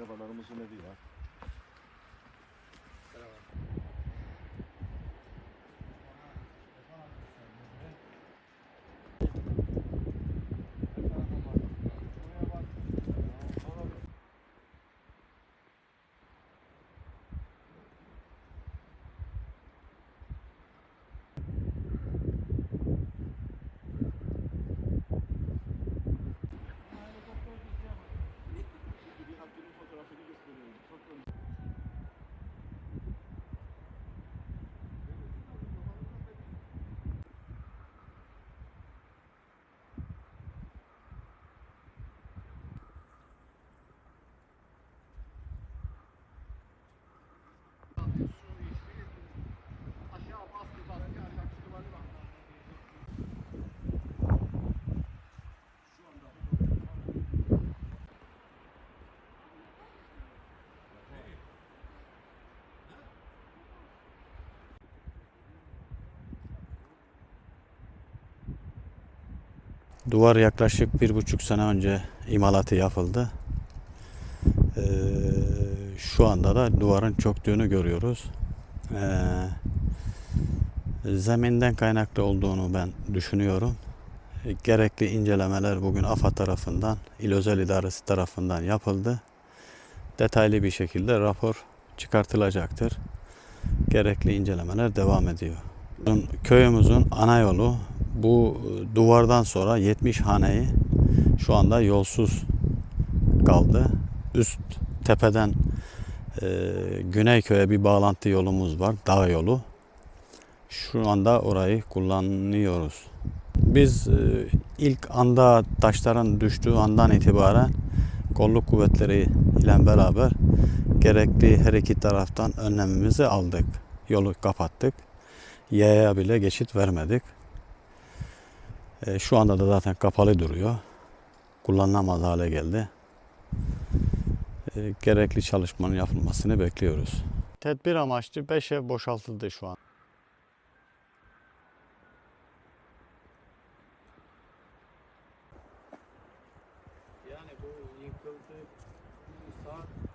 Trabalhávamos na viagem. Duvar yaklaşık bir buçuk sene önce imalatı yapıldı. Ee, şu anda da duvarın çöktüğünü görüyoruz. Ee, zeminden kaynaklı olduğunu ben düşünüyorum. Gerekli incelemeler bugün AFAD tarafından, İl Özel İdaresi tarafından yapıldı. Detaylı bir şekilde rapor çıkartılacaktır. Gerekli incelemeler devam ediyor. Köyümüzün ana yolu bu e, duvardan sonra 70 haneyi şu anda yolsuz kaldı. Üst tepeden e, Güneyköy'e bir bağlantı yolumuz var, dağ yolu. Şu anda orayı kullanıyoruz. Biz e, ilk anda taşların düştüğü andan itibaren kolluk kuvvetleri ile beraber gerekli her iki taraftan önlemimizi aldık. Yolu kapattık. Yaya bile geçit vermedik. E, şu anda da zaten kapalı duruyor. Kullanılamaz hale geldi. E, gerekli çalışmanın yapılmasını bekliyoruz. Tedbir amaçlı 5 ev boşaltıldı şu an. Yani bu yıkıldı, saat